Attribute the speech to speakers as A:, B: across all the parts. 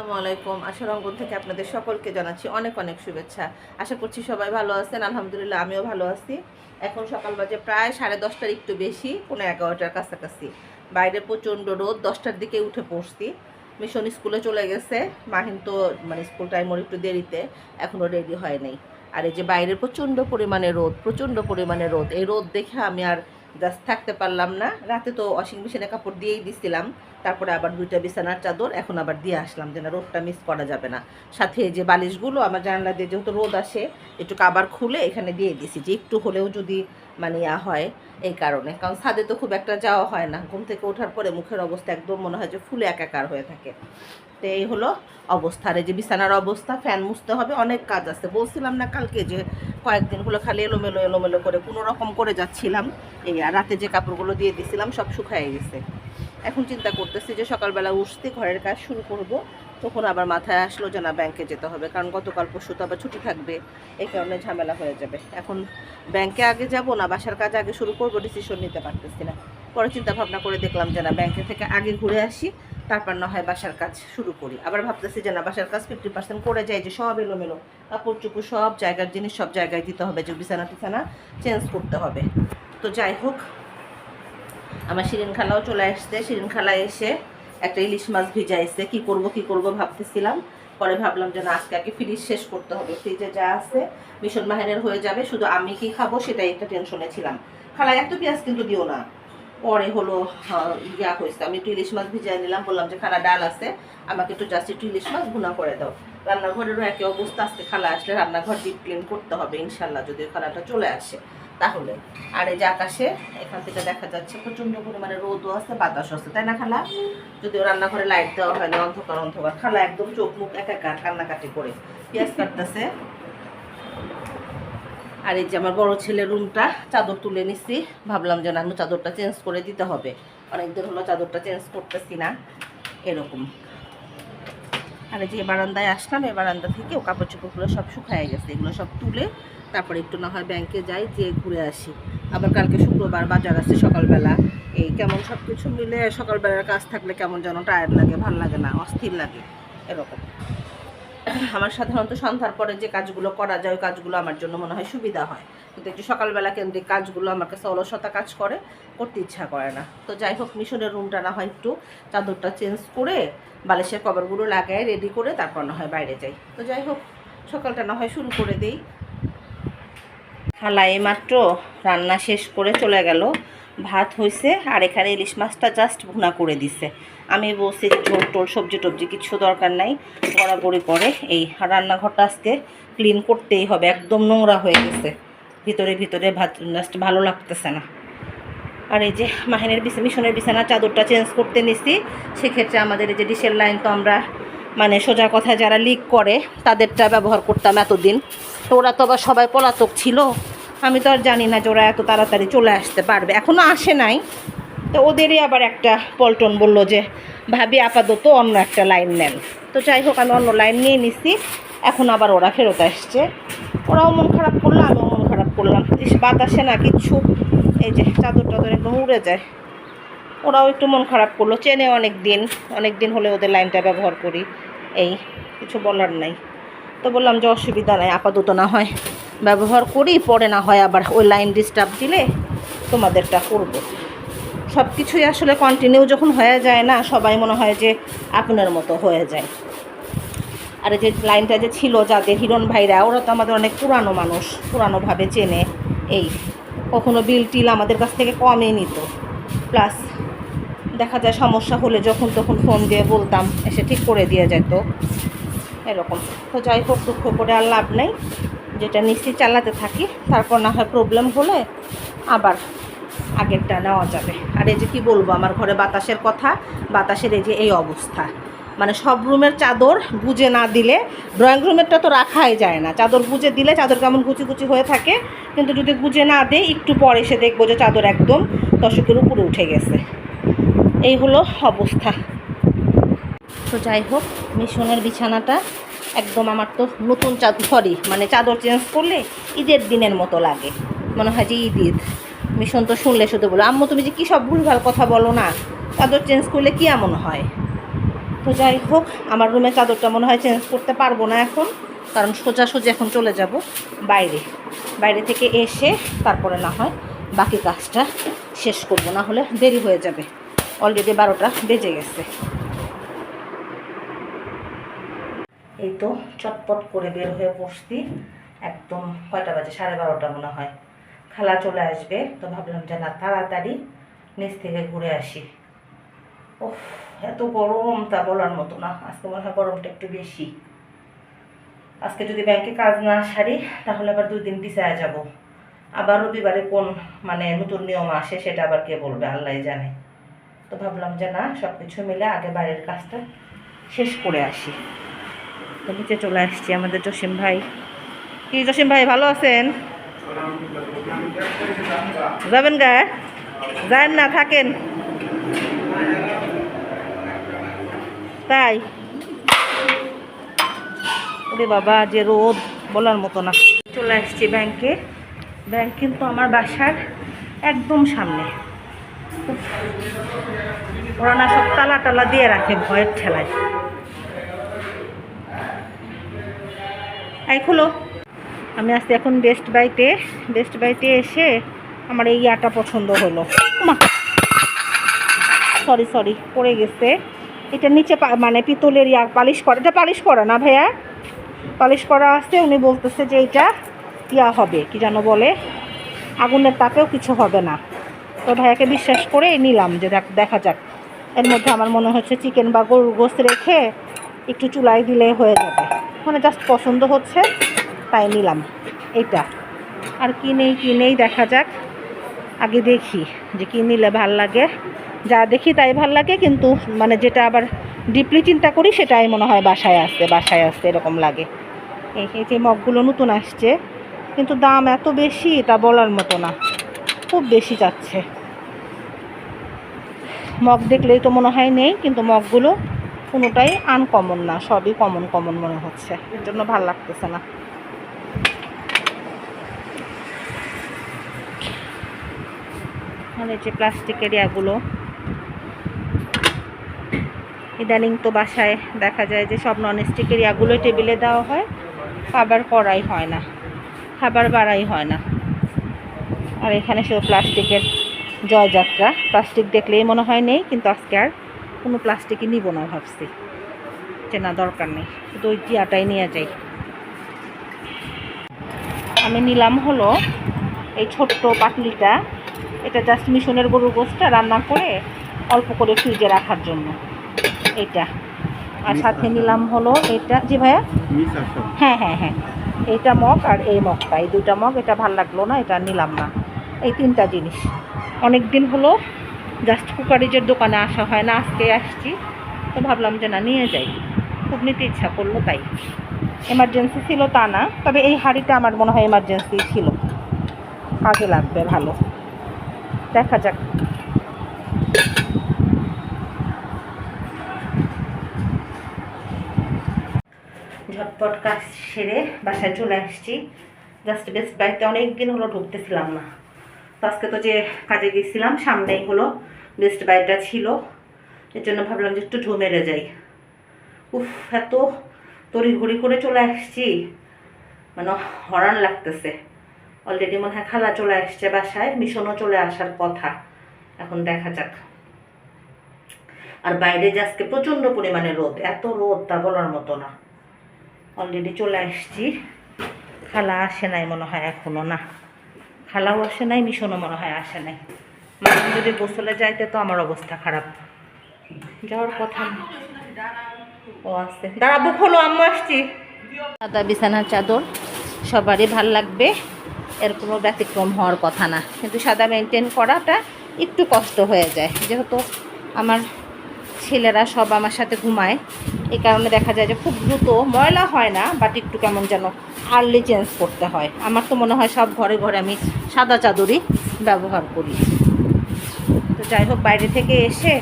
A: আসসালামু আলাইকুম। আশারঙ্গন থেকে আপনাদের সকলকে জানাচ্ছি অনেক অনেক শুভেচ্ছা। আশা করছি সবাই ভালো আছেন। আলহামদুলিল্লাহ, আমিও ভালো আছি। এখন সকাল বাজে প্রায় সাড়ে দশটার একটু বেশি পনেরো এগারোটার কাছাকাছি। বাইরে প্রচণ্ড রোদ, দশটার দিকে উঠে পড়ছি। মিশন স্কুলে চলে গেছে। মাহিন তো মানে স্কুল টাইম ওর একটু দেরিতে এখনও রেডি হয় নাই। আর এই যে বাইরে প্রচণ্ড পরিমাণে রোদ, প্রচণ্ড পরিমাণে রোদ। এই রোদ দেখে আমি আর জাস্ট থাকতে পারলাম না। রাতে তো ওয়াশিং মেশিনে কাপড় দিয়েই দিছিলাম। তারপরে আবার দুইটা বিছানার চাদর, এখন আবার দিয়ে আসলাম যে না রোদটা মিস করা যাবে না। সাথে যে বালিশগুলো, আমার জানলা দিয়ে যেহেতু রোদ আসে, একটু কাবার খুলে এখানে দিয়ে দিছি যে একটু হলেও যদি মানে ইয়া হয় এই কারণে। কারণ ছাদে তো খুব একটা যাওয়া হয় না। ঘুম থেকে ওঠার পরে মুখের অবস্থা একদম মনে হয় যে ফুলে একাকার হয়ে থাকে। তো এই হলো অবস্থা। আর যে বিছানার অবস্থা ফ্যান মুছতে হবে, অনেক কাজ আছে। বলছিলাম না কালকে যে কয়েকদিন হলো খালি এলোমেলো এলোমেলো করে, কোনো রকম করে যাচ্ছিলাম। এই আর রাতে যে কাপড়গুলো দিয়ে দিছিলাম, সব শুকায় গেছে। এখন চিন্তা করতেছি যে সকালবেলা উঠতে ঘরের কাজ শুরু করব। তখন আবার মাথায় আসলো যে না ব্যাংকে যেতে হবে, কারণ গতকাল পরশু তো আবার ছুটি থাকবে, এই কারণে ঝামেলা হয়ে যাবে। এখন ব্যাংকে আগে যাব না, বাসার কাজ আগে শুরু করব ডিসিশন নিতে পারতেছি না। পরে চিন্তা ভাবনা করে দেখলাম যে না ব্যাংকে থেকে আগে ঘুরে আসি, তারপর না হয় বাসার কাজ শুরু করি। আবার ভাবতেছি যে না, বাসার কাজ ফিফটি পার্সেন্ট করে যাই, যে সব এলোমেলো, কাপড় চুপড় সব জায়গার জিনিস সব জায়গায় দিতে হবে, যে বিছানা টিছানা চেঞ্জ করতে হবে। তো যাই হোক আমার শিরিন খালাও চলে আসছে। শিরিন খালা এসে একটা ইলিশ মাছ ভিজাইছে। কি করব কি করব ভাবতেছিলাম। পরে ভাবলাম যে না আজকে আগে ফ্রিজ শেষ করতে হবে। ফ্রিজে যা আছে মিশন মাহেনের হয়ে যাবে। শুধু আমি কি খাব সেটাই একটা টেনশনে ছিলাম। খালা এত পেঁয়াজ কিন্তু দিও না। পরে হলো হ্যাঁ, ইয়া হয়েছে। আমি একটু ইলিশ মাছ ভিজাই নিলাম। বললাম যে খালা ডাল আছে। আমাকে একটু জাস্ট একটু ইলিশ মাছ ভুনা করে দাও। রান্নাঘরেরও একই অবস্থা। আজকে খালা আসলে রান্নাঘর ডিপ ক্লিন করতে হবে ইনশাল্লাহ যদি খালাটা চলে আসে। তাহলে। আর এই যে আকাশে, এখান থেকে দেখা যাচ্ছে প্রচণ্ড পরিমাণে রোদও আছে বাতাস আছে, তাই না খালা? যদিও রান্নাঘরে লাইট দেওয়া হয় না, অন্ধকার অন্ধকার। খালা একদম চোখ মুখ একাকার কান্নাকাটি করে। পেঁয়াজ কাটতেছে। আর এই যে আমার বড় ছেলের রুমটা চাদর তুলে নিচ্ছি ভাবলাম যে না, আমি চাদরটা চেঞ্জ করে দিতে হবে। অনেকদিন হলো চাদরটা চেঞ্জ করতেছি না, এরকম। আর এই যে বারান্দায় আসলাম, এই বারান্দা থেকে ও কাপড় চোপড়গুলো সব শুকায় গেছে। এগুলো সব তুলে তারপরে একটু না হয় ব্যাংকে যাই যে ঘুরে আসি। আবার কালকে শুক্রবার বাজার আছে সকালবেলা। এই কেমন সব কিছু মিলে সকালবেলার কাজ থাকলে কেমন যেন টায়ার্ড লাগে, ভালো লাগে না, অস্থির লাগে, এরকম। আমার সাধারণত সন্ধ্যার পরে যে কাজগুলো করা যায়, ওই কাজগুলো আমার জন্য মনে হয় সুবিধা হয়। কিন্তু একটু সকালবেলা কেন্দ্রিক কাজগুলো আমার কাছে অলসতা কাজ করে, করতে ইচ্ছা করে না। তো যাই হোক, মিশনের রুমটা না হয় একটু চাদরটা চেঞ্জ করে, বালিশের কভারগুলো লাগায় রেডি করে তারপর না হয় বাইরে যাই। তো যাই হোক, সকালটা না হয় শুরু করে দিই। খালা মাত্র রান্না শেষ করে চলে গেল। ভাত হয়েছে আর এখানে ইলিশ মাছটা জাস্ট ভুনা করে দিছে। আমি যে ঝোল টোল, সবজি টবজি কিছু দরকার নাই, গড়াগড়ি করে এই রান্নাঘরটা আজকে ক্লিন করতেই হবে, একদম নোংরা হয়ে গেছে। ভিতরে ভিতরে ভাত জাস্ট ভালো লাগতেছে না। আর এই যে মাহিনের বিছানা মিশনের বিছানা, চাদরটা চেঞ্জ করতে নিছি, সেক্ষেত্রে আমাদের এই যে ডিশের লাইন তো আমরা মানে সোজা কথায় যারা লিক করে, তাদেরটা ব্যবহার করতাম এতদিন। তো ওরা তো আবার সবাই পলাতক ছিল। আমি তো আর জানি না যে ওরা এত তাড়াতাড়ি চলে আসতে পারবে। এখনও আসে নাই। তো ওদেরই আবার একটা পল্টন বলল যে, ভাবি, আপাতত অন্য একটা লাইন নেন। তো যাই হোক, আমি অন্য লাইন নিয়ে নিছি। এখন আবার ওরা ফেরত আসছে। ওরাও মন খারাপ করল, আমিও মন খারাপ করলাম। বাতাসে না কিচ্ছু, এই যে চাদর টাদর একদম উড়ে যায়। ওরাও একটু মন খারাপ করল, চেনে অনেক দিন অনেক দিন হলে ওদের লাইনটা ব্যবহার করি। এই, কিছু বলার নাই। তো বললাম যে অসুবিধা নাই, আপাতত না হয় ব্যবহার করি, পরে না হয় আবার ওই লাইন ডিস্টার্ব দিলে তোমাদেরটা করব। সব কিছুই আসলে কন্টিনিউ যখন হয়ে যায় না, সবাই মনে হয় যে আপনার মতো হয়ে যায়। আর যে লাইনটা যে ছিল যাদের হিরণ ভাইরা, ওরা তো আমাদের অনেক পুরানো মানুষ, পুরানোভাবে চেনে। এই, কখনো বিল টিল আমাদের কাছ থেকে কমই নিত। প্লাস দেখা যায় সমস্যা হলে যখন তখন ফোন দিয়ে বলতাম, এসে ঠিক করে দিয়ে যেত। এরকম। তো যাই হোক, দুঃখ করে আর লাভ নেই। যেটা নিশ্চিত চালাতে থাকি, তারপর না হয় প্রবলেম হলে আবার আগেরটা নেওয়া যাবে। আর এই যে কী বলব, আমার ঘরে বাতাসের কথা, বাতাসের এই যে এই অবস্থা। মানে সব রুমের চাদর গুজে না দিলে ড্রয়িং রুমেরটা তো রাখাই যায় না। চাদর গুজে দিলে চাদর কেমন গুচি কুচি হয়ে থাকে, কিন্তু যদি গুজে না দেয় একটু পরে এসে দেখব যে চাদর একদম দশকের উপরে উঠে গেছে। এই হলো অবস্থা। তো যাই হোক, মিশনের বিছানাটা একদম আমার তো নতুন চাদর সরি মানে চাদর চেঞ্জ করলে ঈদের দিনের মতো লাগে। মনে হয় যে ঈদ ঈদ। মিশন তো শুনলে শুধু বলো, আম্মু, তুমি যে কী সব ভুলভাল কথা বলো না? চাদর চেঞ্জ করলে কি এমন হয়? তো যাই হোক, আমার রুমের চাদরটা মনে হয় চেঞ্জ করতে পারব না এখন, কারণ সোজাসুজি এখন চলে যাব বাইরে। বাইরে থেকে এসে তারপরে না হয় বাকি কাজটা শেষ করব, না হলে দেরি হয়ে যাবে। অলরেডি বারোটা বেজে গেছে। এই তো চটপট করে বের হয়ে বসছি। একদম কয়টা বাজে? সাড়ে বারোটা মনে হয়। খালা চলে আসবে, তো ভাবলাম যে না, তাড়াতাড়ি নিচ থেকে ঘুরে আসি। ওহ এত গরম তা বলার মতো না। আজকে মনে হয় গরমটা একটু বেশি। আজকে যদি ব্যাংকে কাজ না সারি, তাহলে আবার দুই দিন পিছায় যাব। আবার রবিবারে কোন মানে নতুন নিয়ম আসে, সেটা আবার কে বলবে? আল্লাহ জানে। তো ভাবলাম যে না সব কিছু মিলে আগে বাইরের কাজটা শেষ করে আসি। তো নিচে চলে আসছি আমাদের জসিম ভাই। কি জসিম ভাই, ভালো আছেন? যাবেন গা? যান না, থাকেন। তাই? ওরে বাবা, যে রোদ, বলার মতো না। চলে আসছি ব্যাংকে। ব্যাংক কিন্তু আমার বাসার একদম সামনে। উফ, ওরা না সব তালা টালা দিয়ে রাখে ভয়ের ঠেলায়। এই খুলো। আমি আসছি এখন বেস্ট বাইতে বেস্ট বাইতে এসে আমার এই ইয়াটা পছন্দ হলো। সরি সরি পড়ে গেছে। এটা নিচে মানে পিতলের ইয়া পালিশ করা। এটা পালিশ করা না ভাইয়া? পালিশ করা আছে উনি বলতেছে যে এটা ইয়া হবে কি যেন বলে। আগুনের তাপেও কিছু হবে না। তো ভাইয়াকে বিশ্বাস করে নিলাম যে দেখ- যাক। এর মধ্যে আমার মনে হচ্ছে চিকেন বা গরুর গোস রেখে একটু চুলাই দিলে হয়ে যাবে। মানে জাস্ট পছন্দ হচ্ছে, তাই নিলাম। এইটা। আর কি নেই কি নেই দেখা যাক। আগে দেখি যে কী নিলে ভালো লাগে। যা দেখি তাই ভালো লাগে, কিন্তু মানে যেটা আবার ডিপলি চিন্তা করি, সেটাই মনে হয় বাসায় আসছে বাসায় আসছে এরকম লাগে। এই যে মগগুলো নতুন আসছে, কিন্তু দাম এত বেশি, তা বলার মতো না। খুব বেশি যাচ্ছে। মগ দেখলেই তো মনে হয় নেই, কিন্তু মগগুলো কোনোটাই আনকমন না, সবই কমন কমন মনে হচ্ছে। এর জন্য ভালো লাগতেছে না। মানে যে প্লাস্টিকের ইয়াগুলো ইদানিং তো বাসায় দেখা যায় যে সব নন স্টিকের ইয়াগুলো টেবিলে দেওয়া হয়, খাবার করাই হয় না, খাবার বাড়াই হয় না। আর এখানে শুধু প্লাস্টিকের জয়যাত্রা। প্লাস্টিক দেখলেই মনে হয় নেই কিন্তু আজকে আর কোনো প্লাস্টিকই নিব না ভাবছি। যে না দরকার নেই শুধু ওই টিয়াটাই নিয়ে যাই। আমি নিলাম হলো এই ছোট্ট পাটলিটা। এটা জাস্ট মিশনের গরুর গোষ্ঠটা রান্না করে অল্প করে ফ্রিজে রাখার জন্য। এটা আর সাথে নিলাম হলো এটা। জি ভাইয়া? হ্যাঁ হ্যাঁ হ্যাঁ। এইটা মগ আর এই মগটা। এই দুইটা মগ এটা ভালো লাগল না এটা নিলাম না। এই তিনটা জিনিস। অনেক দিন হলো জাস্ট কুকারিজের দোকানে আসা হয় না, আজকে আসছি, তো ভাবলাম যে না, নিয়ে যাই। খুব নিতে ইচ্ছা করল তাই। এমার্জেন্সি ছিল তা না, তবে এই হাঁড়িটা আমার মনে হয় এমার্জেন্সি ছিল। কাজে লাগবে ভালো। দেখা যাক। ঝটপট কাজ সেরে বাসায় চলে আসছি। জাস্ট বেস্ট বাড়িতে অনেক দিন হলো ঢুকতেছিলাম না। আজকে তো যে কাজে গেছিলাম, সামনেই হলো বেস্ট বাড়িটা ছিল। এর জন্য ভাবলাম যে একটু ঢু মেরে যাই। উফ, এত তরি তড়িঘড়ি করে চলে আসছি। মানে হরান লাগতেছে। অলরেডি মনে হয় খালা চলে আসছে বাসায়, মিশনও চলে আসার কথা। এখন দেখা যাক। আর বাইরে যে আজকে প্রচণ্ড পরিমাণে রোদ, এত রোদ তা বলার মতো না। অলরেডি চলে আসছি। খালা আসে নাই মনে হয় এখনও, না। খালাও আসে নাই, মিশনও মনে হয় আসে নাই। মাঝে যদি গোসলে যাইতে, তো আমার অবস্থা খারাপ। যাওয়ার কথা না। ও আসছে দাঁড়াবো হলো আম্মু আসছি। সাদা বিছানার চাদর, সবারই ভালো লাগবে। এর কোনো ব্যতিক্রম হওয়ার কথা না। কিন্তু সাদা মেনটেন করাটা একটু কষ্ট হয়ে যায়। যেহেতু আমার ছেলেরা সব আমার সাথে ঘুমায়। এই কারণে দেখা যায় যে খুব দ্রুত ময়লা হয় না বাট একটু কেমন যেন আর্লি চেঞ্জ করতে হয়। আমার তো মনে হয় সব ঘরে ঘরে আমি সাদা চাদরই ব্যবহার করি। তো যাই হোক, বাইরে থেকে এসে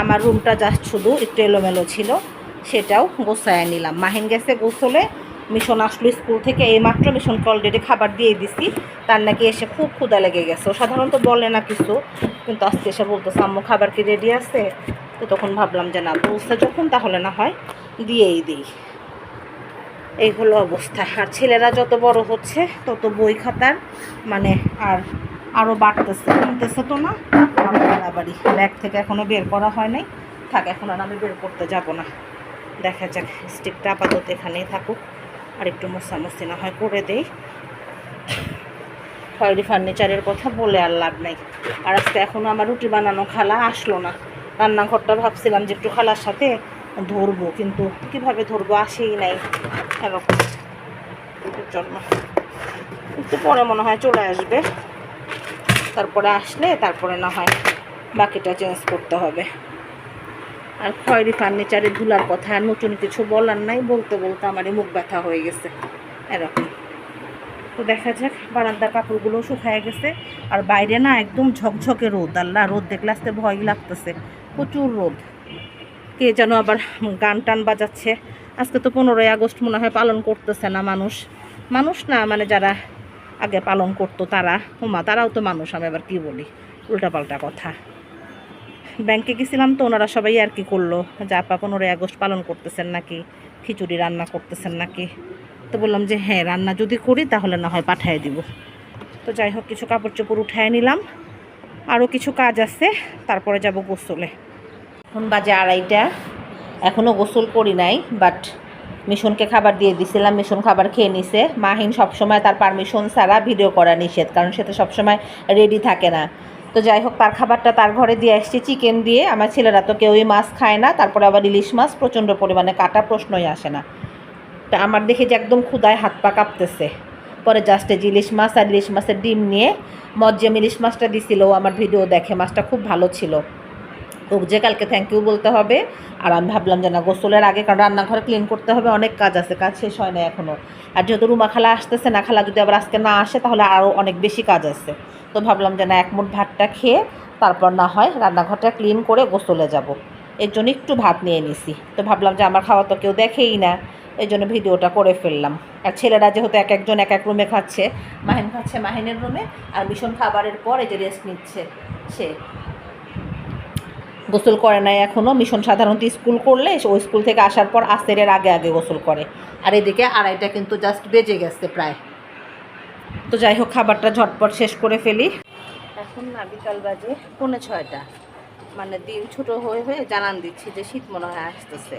A: আমার রুমটা জাস্ট শুধু একটু এলোমেলো ছিল, সেটাও গোছায় নিলাম। মাহিন গেছে গোসলে, মিশন আসলো স্কুল থেকে, এইমাত্র মিশনকে অলরেডি খাবার দিয়ে দিছি। তার নাকি এসে খুব ক্ষুদা লেগে গেছে। সাধারণত বলে না কিছু, কিন্তু আজকে এসে বলতেছে, আম্মু, খাবার কি রেডি আছে? তো তখন ভাবলাম যে না, বলছে যখন তাহলে না হয় দিয়েই দিই। এই হলো অবস্থা। আর ছেলেরা যত বড় হচ্ছে, তত বই খাতার মানে আর আরও বাড়তেছে কমতেছে তো না আরও বাড়াবাড়ি। ব্যাগ থেকে এখনও বের করা হয় নাই। থাক, এখন আর আমি বের করতে যাব না। দেখা যাক, স্টিকটা আপাতত এখানেই থাকুক। আর একটু মোছামুছি না হয় করে দেই। খয়েরি ফার্নিচারের কথা বলে আর লাভ নাই। আর আজকে এখনও আমার রুটি বানানো খালা আসলো না। রান্নাঘরটা ভাবছিলাম যে একটু খালার সাথে ধরবো, কিন্তু কীভাবে ধরবো আসেই নাই এরকম একটু পরে মনে হয় চলে আসবে। তারপরে আসলে তারপরে না হয় বাকিটা চেঞ্জ করতে হবে। আর খয়েরি ফার্নিচারে ধুলার কথা, আর নতুন কিছু বলার নাই, বলতে বলতে আমারই মুখ ব্যথা হয়ে গেছে। এরকম। তো দেখা যাক, বারান্দার কাপড়গুলো শুকায় গেছে। আর বাইরে না একদম ঝকঝকে রোদ, আল্লাহ, রোদ দেখলে আসতে ভয় লাগতেছে। প্রচুর রোদ। কে যেন আবার গান টান বাজাচ্ছে। আজকে তো পনেরোই আগস্ট মনে হয় পালন করতেছে না মানুষ। মানুষ না মানে যারা আগে পালন করতো তারা। হুমা তারাও তো মানুষ, আমি আবার কী বলি? উল্টাপাল্টা কথা। ব্যাংকে গেছিলাম তো, ওনারা সবাই আর কি করল? যে আপা পনেরোই আগস্ট পালন করতেছেন নাকি? খিচুড়ি রান্না করতেছেন নাকি? তো বললাম যে হ্যাঁ রান্না যদি করি তাহলে না হয় পাঠিয়ে দিব। তো যাই হোক, কিছু কাপড় চোপড় উঠায় নিলাম। আরও কিছু কাজ আছে, তারপরে যাব গোসলে। এখন বাজে আড়াইটা। এখনও গোসল করি নাই বাট মিশনকে খাবার দিয়ে দিছিলাম, মিশন খাবার খেয়ে নিছে। মাহিন সবসময় তার পারমিশন ছাড়া ভিডিও করা নিষেধ, কারণ সে তো সবসময় রেডি থাকে না। তো যাই হোক, তার খাবারটা তার ঘরে দিয়ে আসছে চিকেন দিয়ে। আমার ছেলেরা তো কেউই মাছ খায় না, তারপরে আবার ইলিশ মাছ, প্রচণ্ড পরিমাণে কাটা প্রশ্নই আসে না। তা আমার দেখে যে একদম ক্ষুদায় হাত পা কাঁপতেছে। পরে জাস্টে ইলিশ মাছ আর ইলিশ মাছের ডিম নিয়ে মজ্জেম ইলিশ মাছটা দিছিল আমার ভিডিও দেখে, মাছটা খুব ভালো ছিল। যে কালকে থ্যাংক ইউ বলতে হবে। আর আমি ভাবলাম যে না, গোসলের আগে, কারণ রান্নাঘরে ক্লিন করতে হবে, অনেক কাজ আছে, কাজ শেষ হয় না এখনও আর যেহেতু রুমা খালা আসতেছে, না খালা যদি আবার আজকে না আসে, তাহলে আরও অনেক বেশি কাজ আছে। তো ভাবলাম যে না, এক মুঠ ভাতটা খেয়ে, তারপর না হয় রান্নাঘরটা ক্লিন করে গোসলে যাব। এর জন্য একটু ভাত নিয়ে নিছি। তো ভাবলাম যে আমার খাওয়া তো কেউ দেখেই না এই জন্য ভিডিওটা করে ফেললাম। আর ছেলেরা যেহেতু এক একজন, এক এক রুমে খাচ্ছে, মাহিন খাচ্ছে মাহিনের রুমে, আর ভীষণ খাবারের পর এই যে রেস্ট নিচ্ছে সে। গোসল করে নাই এখনও মিশন সাধারণত স্কুল করলে ওই স্কুল থেকে আসার পর আসেরের আগে আগে গোসল করে। আর এদিকে আড়াইটা কিন্তু জাস্ট বেজে গেছে প্রায়। তো যাই হোক, খাবারটা ঝটপট শেষ করে ফেলি। এখন না বিকাল বাজে পৌনে ছয়টা। মানে দিন ছোট হয়ে হয়ে জানান দিচ্ছি যে শীত মনে হয় আসতেছে।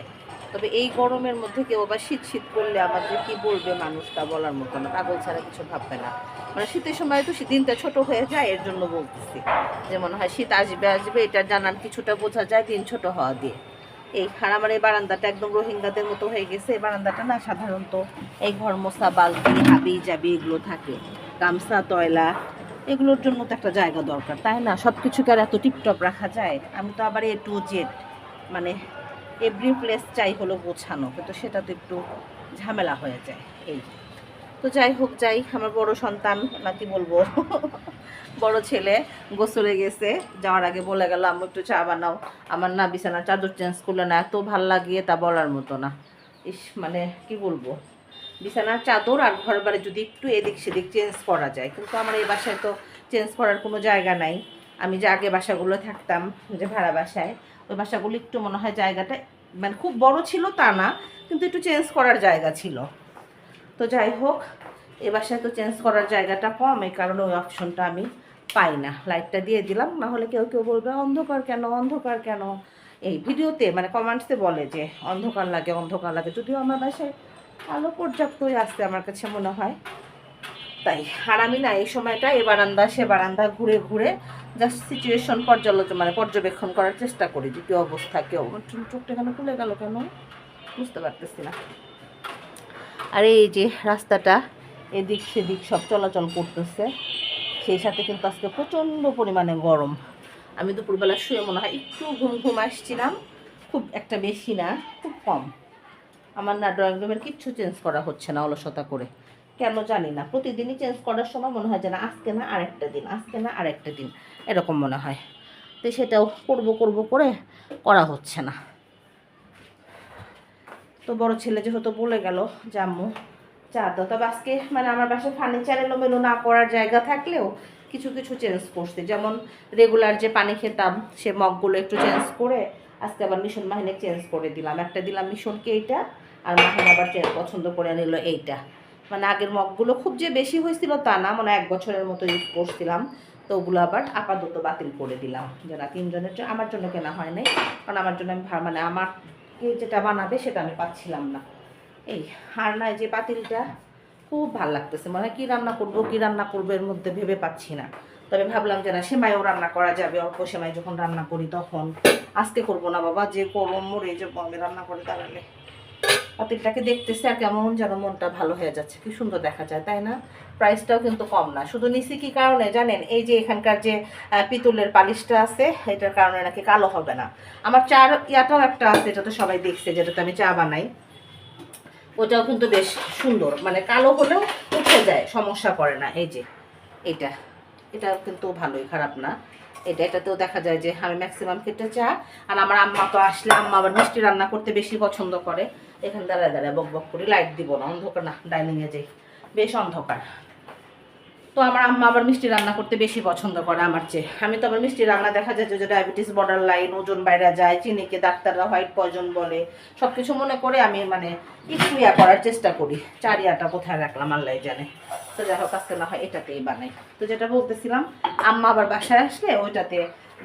A: তবে এই গরমের মধ্যে কেউ আবার শীত শীত করলে আমাদের কি বলবে মানুষ তা বলার মতো না, পাগল ছাড়া কিছু ভাববে না। মানে শীতের সময় তো দিনটা ছোট হয়ে যায়, এর জন্য বলতেছি। যে মনে হয় শীত আসবে আসবে এটা জানান কিছুটা বোঝা যায় দিন ছোট হওয়া দিয়ে। এই আমার এই বারান্দাটা একদম রোহিঙ্গাদের মতো হয়ে গেছে। এই বারান্দাটা না সাধারণত এই ঘর মোছা বালতি, হাবি জাবি এগুলো থাকে। গামছা, তয়লা, এগুলোর জন্য তো একটা জায়গা দরকার, তাই না? সব কিছুকে আর এত টিপটপ রাখা যায়। আমি তো আবার এ টু জেড মানে এভরি প্লেস চাই হলো গোছানো, কিন্তু সেটা তো একটু ঝামেলা হয়ে যায়, এই। তো যাই হোক, যাই, আমার বড় সন্তান, নাকি বলব? বড় ছেলে গোসলে গেছে, যাওয়ার আগে বলে গেল আমি একটু চা বানাও। আমার না বিছানা চাদর চেঞ্জ করলে না এত ভালো লাগিয়ে তা বলার মতো না। ইস মানে কি বলব? বিছানার চাদর আর ঘর বাড়ি যদি একটু এদিক সেদিক চেঞ্জ করা যায়, কিন্তু আমার এই বাসায় তো চেঞ্জ করার কোনো জায়গা নাই। আমি যে আগে বাসাগুলো থাকতাম, যে ভাড়া বাসায় ওই বাসাগুলো একটু মনে হয় জায়গাটা মানে খুব বড় ছিল তা না, কিন্তু একটু চেঞ্জ করার জায়গা ছিল। তো যাই হোক, এ বাসায় তো চেঞ্জ করার জায়গাটা কম, এই কারণে ওই অপশনটা আমি পাই না। লাইটটা দিয়ে দিলাম, না হলে কেউ কেউ বলবে, অন্ধকার কেন অন্ধকার কেন? এই ভিডিওতে মানে কমেন্টসে বলে যে, অন্ধকার লাগে অন্ধকার লাগে। যদিও আমার বাসায় আলো পর্যাপ্তই আসতে আমার কাছে মনে হয়। তাই। আর আমি না, এই সময়টা এ বারান্দা, সে বারান্দা ঘুরে ঘুরে জাস্ট সিচুয়েশন পর্যালোচনা মানে পর্যবেক্ষণ করার চেষ্টা করি যে কী অবস্থা কেউ চোখটা কেন খুলে গেল কেন? বুঝতে পারতেছি না। আর এই যে রাস্তাটা, এদিক সেদিক সব চলাচল করতেছে, সেই সাথে কিন্তু আজকে প্রচণ্ড পরিমাণে গরম। আমি দুপুরবেলা শুয়ে মনে হয় একটু ঘুম ঘুম আসছিলাম, খুব একটা বেশি না, খুব কম। আমার না ড্রয়িং রুমের কিচ্ছু চেঞ্জ করা হচ্ছে না অলসতা করে। কেন জানি না। প্রতিদিনই চেঞ্জ করার সময় মনে হয় যে না, আজকে না, আরেকটা দিন, আজকে না, আরেকটা দিন, এরকম মনে হয়। তো সেটাও করব করব, করে করা হচ্ছে না। তো বড় ছেলে যেহেতু বলে গেল যে, আম্মু, চা দাও। তবে আজকে মানে আমার বাসায় ফার্নিচার এলোমেলো না করার জায়গা থাকলেও কিছু কিছু চেঞ্জ করছে। যেমন রেগুলার যে পানি খেতাম, সে মগগুলো একটু চেঞ্জ করে আজকে আবার মিশন মাহিনে চেঞ্জ করে দিলাম। একটা দিলাম মিশনকে এইটা? আর মাহিন আবার পছন্দ করে নিল এইটা। মানে আগের মগগুলো খুব যে বেশি হয়েছিল তা না মানে এক বছরের মতো ইউজ করছিলাম। তো ওগুলো আবার আপাতত বাতিল করে দিলাম। যারা তিনজনের আমার জন্য কেনা হয় নাই। কারণ আমার জন্য আমি মানে আমার কে যেটা বানাবে সেটা আমি পাচ্ছিলাম না। এই আর নাই যে পাতিলটা খুব ভালো লাগতেছে। মানে কি রান্না করব, কি রান্না করব এর মধ্যে ভেবে পাচ্ছি না। তবে ভাবলাম যে না, সেমাইও রান্না করা যাবে। অল্প সেমাই যখন রান্না করি তখন। আজকে করব না বাবা, যে গরম মরে যে আমি রান্না করে দাঁড়ালে। পাতিলটাকে দেখতেছে আর কেমন যেন মনটা ভালো হয়ে যাচ্ছে। কি সুন্দর দেখা যায়, তাই না? প্রাইসটাও কিন্তু কম না। শুধু নিচে কি কারণে জানেন? এই যে এখানকার যে পিতলের পালিশটা আছে, এটার কারণে নাকি কালো হবে না। আমার চার ইয়াটাও একটা আছে, যেটা তো সবাই দেখছে, যেটাতে আমি চা বানাই। ওটাও কিন্তু বেশ সুন্দর। মানে কালো হলেও উঠে যায়, সমস্যা করে না। এই যে, এটা। এটা কিন্তু ভালোই, খারাপ না। এটা, এটাতেও দেখা যায় যে আমি ম্যাক্সিমাম খেতে চা আর আমার আম্মা তো আসলে আম্মা আবার মিষ্টি রান্না করতে বেশি পছন্দ করে। এখানে দাঁড়ায় দাঁড়ায় বক বক করে লাইট দিব না, অন্ধকার না ডাইনিংয়ে যাই। বেশ অন্ধকার। তো আমার আম্মা আবার মিষ্টি রান্না করতে বেশি পছন্দ করে আমার চেয়ে। আমি তো আবার মিষ্টি রান্না দেখা যায় যে ডায়াবেটিস বর্ডার লাইন ওজন বাইরে যায় চিনিকে ডাক্তাররা হোয়াইট পয়জন বলে সব কিছু মনে করে আমি মানে একটু ইয়া করার চেষ্টা করি। চারিয়াটা কোথায় রাখলাম, আল্লাহ জানে। তো যাই হোক, আজকে না হয় এটাতেই বানাই। তো যেটা বলতেছিলাম, আম্মা আবার বাসায় আসলে ওইটাতে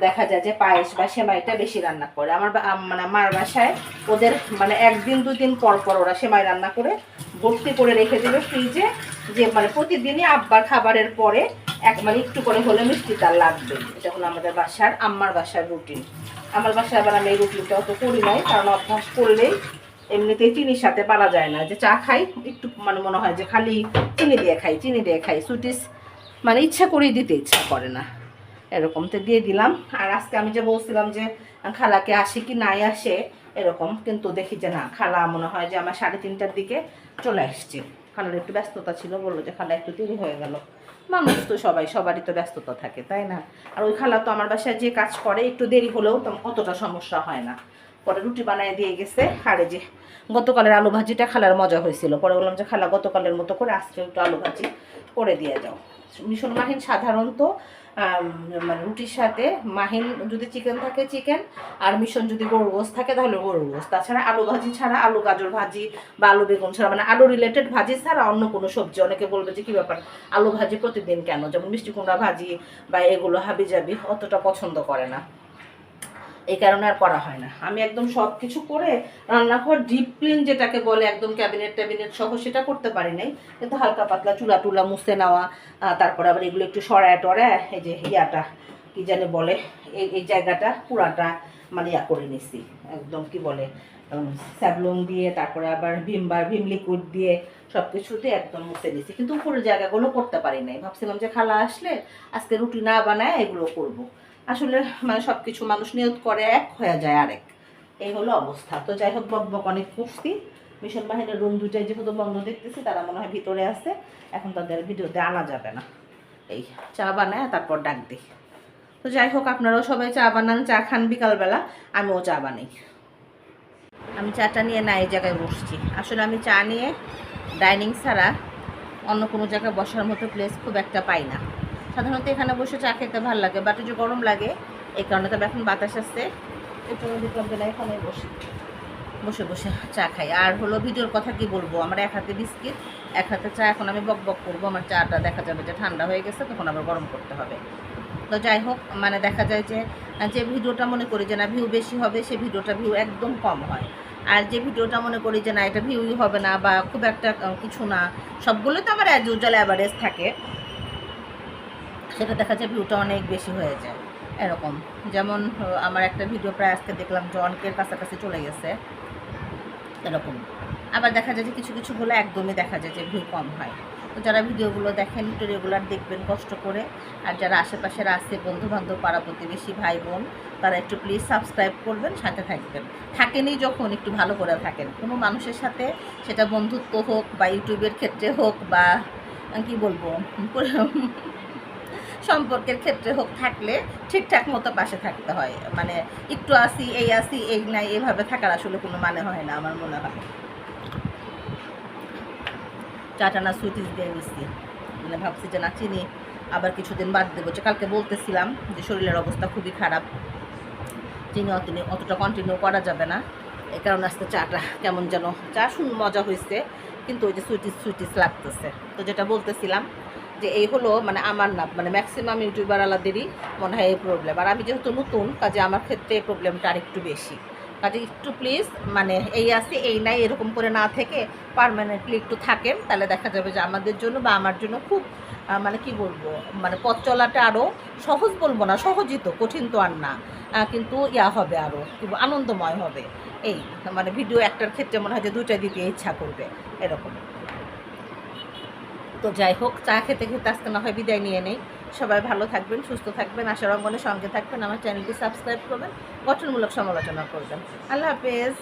A: দেখা যায় যে পায়েস বা সেমাইটা বেশি রান্না করে। আমার মানে আমার বাসায় ওদের মানে একদিন, দুদিন পর পর ওরা সেমাই রান্না করে ভর্তি করে রেখে দেবে ফ্রিজে। যে মানে প্রতিদিনই আব্বার খাবারের পরে এক মানে একটু করে হলে মিষ্টি তার লাগবে। এটা হলো আমাদের বাসার, আম্মার বাসার রুটিন। আমার বাসায় আবার আমি এই রুটিনটা অত করি নাই, কারণ অভ্যাস করলেই এমনিতেই চিনির সাথে পারা যায় না। যে চা খাই, একটু মানে মনে হয় যে খালি চিনি দিয়ে খাই, চিনি দিয়ে খাই, সুইটিস মানে ইচ্ছা করেই দিতে ইচ্ছা করে না। এরকম তো দিয়ে দিলাম। আর আজকে আমি যে বলছিলাম যে খালাকে আসে কি নাই আসে, এরকম কিন্তু দেখি যে না, খালা মনে হয় যে আমার সাড়ে তিনটার দিকে চলে আসছে। খালার একটু ব্যস্ততা ছিল, বলল যে খালা একটু দেরি হয়ে গেল। মানুষ তো সবাই, সবারই তো ব্যস্ততা থাকে, তাই না? আর ওই খালা তো আমার বাসায় যে কাজ করে, একটু দেরি হলেও তো অতটা সমস্যা হয় না। পরে রুটি বানিয়ে দিয়ে গেছে এই যে গতকালের আলু ভাজিটা খালার মজা হয়েছিল। পরে বললাম যে, খালা, গতকালের মতো করে আজকে একটু আলু ভাজি করে দিয়ে যাও। মিশন মাহিন সাধারণত মানে রুটির সাথে মাহিন যদি চিকেন থাকে, চিকেন, আর মিশন যদি গরুর গোস থাকে, তাহলে গরুর গোস তাছাড়া আলু ভাজি ছাড়া আলু, গাজর ভাজি বা আলু বেগুন ছাড়া মানে আলু রিলেটেড ভাজি ছাড়া অন্য কোনো সবজি। অনেকে বলবে যে, কী ব্যাপার? আলু ভাজি প্রতিদিন কেন? যেমন মিষ্টি কুমড়া ভাজি বা এগুলো হাবি জাবি অতটা পছন্দ করে না। এই কারণে আর করা হয় না। আমি একদম সব কিছু করে রান্নাঘর ডিপ ক্লিন যেটাকে বলে একদম ক্যাবিনেট ট্যাবিনেট সহ সেটা করতে পারি নাই। কিন্তু হালকা পাতলা চুলা টুলা মুছে নেওয়া তারপরে আবার এগুলো একটু সরায় টরায়, এই যে ইয়াটা, কি জানি বলে, এই এই জায়গাটা পুরাটা মানে ইয়া করে নিছি। একদম কি বলে স্যাবলুন দিয়ে, তারপরে আবার ভিমবার ভিম লিকুইড দিয়ে সব কিছুতে একদম মুছে নিছি। কিন্তু উপরের জায়গাগুলো করতে পারি নাই। ভাবছিলাম যে খালা আসলে আজকে রুটি না বানায় এগুলো করব। আসলে মানে সব কিছু মানুষ নিয়ত করে, এক হয়ে যায় আরেক। এই হলো অবস্থা। তো যাই হোক, বক বক অনেক কুস্তি মিশন বাহিনীর রুম দুটাই যেহেতু বন্ধ দেখতেছি, তারা মনে হয় ভিতরে আছে। এখন তাদের ভিডিওতে আনা যাবে না। এই চা বানায়, তারপর ডাক দিই। তো যাই হোক, আপনারাও সবাই চা বানান, চা খান বিকালবেলা, আমিও চা বানাই। আমি চাটা নিয়ে না এই জায়গায় বসছি। আসলে আমি চা নিয়ে ডাইনিং ছাড়া অন্য কোনো জায়গায় বসার মতো প্লেস খুব একটা পাই না। সাধারণত এখানে বসে চা খেতে ভালো লাগে বাট যে গরম লাগে, এই কারণে তবে এখন বাতাস আসছে। একটু যে না এখানে বসে। বসে বসে চা খাই। আর হলো ভিডিওর কথা কি বলব, আমার এক হাতে বিস্কিট, এক হাতে চা, এখন আমি বক বক করব, আমার চাটা দেখা যাবে যে ঠান্ডা হয়ে গেছে, তখন আবার গরম করতে হবে। তো যাই হোক মানে দেখা যায় যে যে ভিডিওটা মনে করি যে না ভিউ বেশি হবে, সে ভিডিওটা ভিউ একদম কম হয়। আর যে ভিডিওটা মনে করি যে না, এটা ভিউই হবে না, বা খুব একটা কিছু না সবগুলো তো আমার অ্যাজ ইউজুয়াল অ্যাভারেজ থাকে। সেটা দেখা যায় ভিউটা অনেক বেশি হয়ে যায়, এরকম। যেমন আমার একটা ভিডিও প্রায় আজকে দেখলাম, জনকের কাছাকাছি চলে গেছে, এরকম। আবার দেখা যায় যে কিছু কিছুগুলো একদমই দেখা যায় যে ভিউ কম হয়। তো যারা ভিডিওগুলো দেখেন, একটু রেগুলার দেখবেন, কষ্ট করে। আর যারা আশেপাশের আছে বন্ধু বান্ধব পাড়া প্রতিবেশী, ভাই বোন, তারা একটু প্লিজ সাবস্ক্রাইব করবেন, সাথে থাকবেন। থাকেনই যখন, একটু ভালো করে থাকেন। কোনো মানুষের সাথে সেটা বন্ধুত্ব হোক বা ইউটিউবের ক্ষেত্রে হোক বা, কি বলব? সম্পর্কের ক্ষেত্রে হোক, থাকলে ঠিকঠাক মতো পাশে থাকতে হয়। মানে একটু আসি, এই আসি, এই নাই, এভাবে থাকার আসলে কোনো মানে হয় না আমার মনে হয়। চাটা না সুইটিস দিয়ে নিচ্ছি মানে ভাবছি যে না চিনি, আবার কিছুদিন বাদ দেবো। যে কালকে বলতেছিলাম যে শরীরের অবস্থা খুবই খারাপ। চিনি অতনি অতটা কন্টিনিউ করা যাবে না। এ কারণে আজকে চাটা কেমন যেন, চা শুন মজা হয়েছে কিন্তু ওই যে সুইটিস সুইটিস লাগতেছে। তো যেটা বলতেছিলাম যে এই হলো মানে আমার না মানে ম্যাক্সিমাম ইউটিউবার আলাদেরই মনে হয় এই প্রবলেম আর আমি যেহেতু নতুন, কাজে আমার ক্ষেত্রে এই প্রবলেমটা আর একটু বেশি। কাজে একটু প্লিজ মানে এই আছে, এই নাই, এরকম করে না থেকে পারমানেন্টলি একটু থাকেন, তাহলে দেখা যাবে যে আমাদের জন্য বা আমার জন্য খুব মানে কি বলব মানে পথ চলাটা আরও সহজ বলব না, সহজই তো, কঠিন তো আর না। কিন্তু ইয়া হবে আরও আনন্দময় হবে। এই মানে ভিডিও একটার ক্ষেত্রে মনে হয় যে দুইটা দিতে ইচ্ছা করবে, এরকম। তো যাই হোক, চা খেতে খেতে আজকে না হয় বিদায় নিয়ে নেই। সবাই ভালো থাকবেন, সুস্থ থাকবেন আশার রঙ্গনের সঙ্গে থাকবেন। আমার চ্যানেলটি সাবস্ক্রাইব করবেন, গঠনমূলক সমালোচনা করবেন। আল্লাহ হাফেজ।